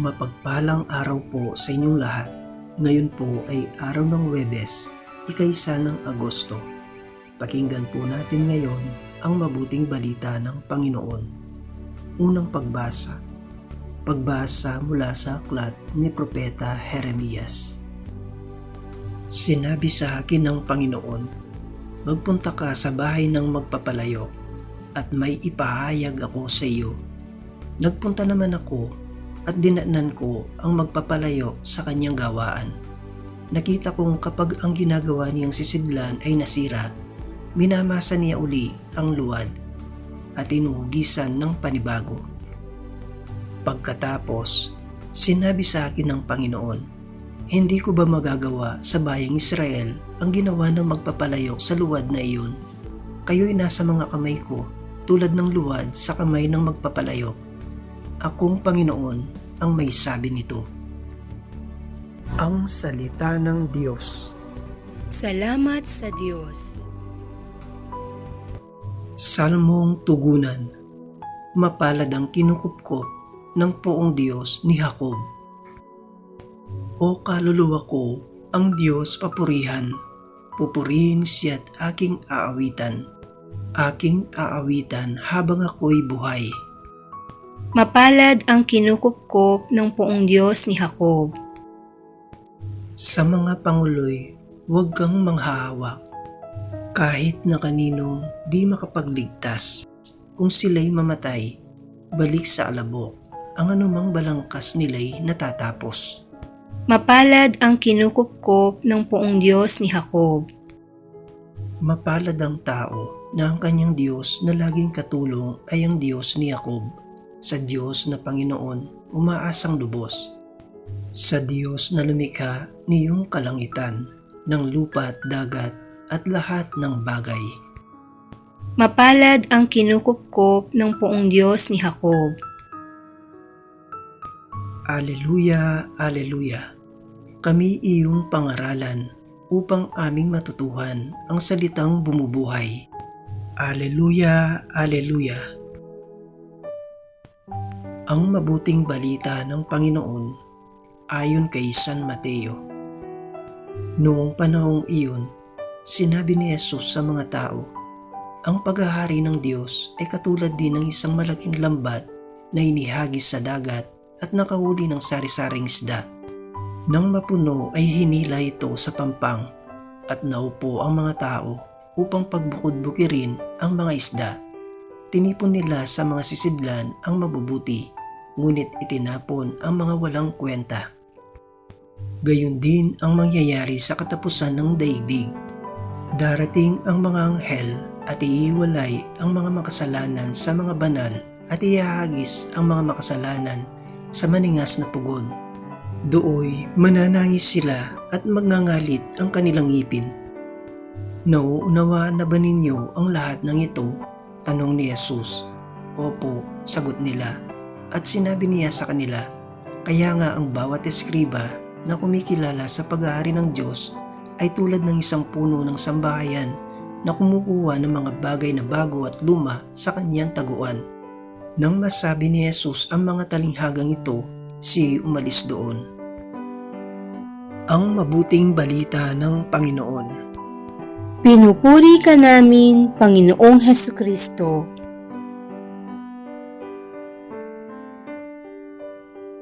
Mapagpalang araw po sa inyong lahat. Ngayon po ay araw ng Webes, ikaisa ng Agosto. Pakinggan po natin ngayon ang mabuting balita ng Panginoon. Unang pagbasa. Pagbasa mula sa aklat ni Propeta Jeremias. Sinabi sa akin ng Panginoon, Magpunta ka sa bahay ng magpapalayo at may ipahayag ako sa iyo. Nagpunta naman ako at dinatnan ko ang magpapalayo sa kanyang gawaan. Nakita kong kapag ang ginagawa niyang sisidlan ay nasira, minamasa niya uli ang luwad at inuhugisan ng panibago. Pagkatapos, sinabi sa akin ng Panginoon, Hindi ko ba magagawa sa bayang Israel ang ginawa ng magpapalayo sa luwad na iyon? Kayo'y nasa mga kamay ko tulad ng luwad sa kamay ng magpapalayo. Akong Panginoon ang may sabi nito. Ang Salita ng Diyos Salamat sa Diyos. Salmong Tugunan Mapalad ang kinukupkop ng poong Diyos ni Jacob. O kaluluwa ko, ang Diyos papurihan. Pupurihin siya't aking aawitan. Aking aawitan habang ako'y buhay. Mapalad ang kinukupkop ng poong Diyos ni Jacob. Sa mga panguloy, huwag kang manghahawak. Kahit na kaninong di makapagligtas, kung sila'y mamatay, balik sa alabok, ang anumang balangkas nila'y natatapos. Mapalad ang kinukupkop ng poong Diyos ni Jacob. Mapalad ang tao na ang kanyang Diyos na laging katulong ay ang Diyos ni Jacob. Sa Diyos na Panginoon, umaasang lubos. Sa Diyos na lumikha niyong kalangitan, ng lupa at dagat at lahat ng bagay. Mapalad ang kinukupkop ng poong Diyos ni Jacob. Aleluya, Aleluya. Kami iyong pangaralan upang aming matutuhan ang salitang bumubuhay. Aleluya, Aleluya. Ang mabuting balita ng Panginoon ayon kay San Mateo. Noong panahong iyon, sinabi ni Jesus sa mga tao, ang paghahari ng Diyos ay katulad din ng isang malaking lambat na inihagis sa dagat at nakahuli ng sari-saring isda. Nang mapuno ay hinila ito sa pampang at naupo ang mga tao upang pagbukod-bukirin ang mga isda. Tinipon nila sa mga sisidlan ang mabubuti, ngunit itinapon ang mga walang kwenta. Gayon din ang mangyayari sa katapusan ng daigdig. Darating ang mga anghel at iiwalay ang mga makasalanan sa mga banal at ihahagis ang mga makasalanan sa maningas na pugon. Dooy mananangis sila at magngangalit ang kanilang ngipin. Nauunawaan na ba ninyo ang lahat ng ito? Tanong ni Jesus. Opo, sagot nila. At sinabi niya sa kanila, kaya nga ang bawat eskriba na kumikilala sa pag-aari ng Diyos ay tulad ng isang puno ng sambahayan na kumukuha ng mga bagay na bago at luma sa kanyang taguan. Nang masabi ni Jesus ang mga talinghagang ito, si umalis doon. Ang mabuting balita ng Panginoon. Pinupuri ka namin, Panginoong Heso Kristo.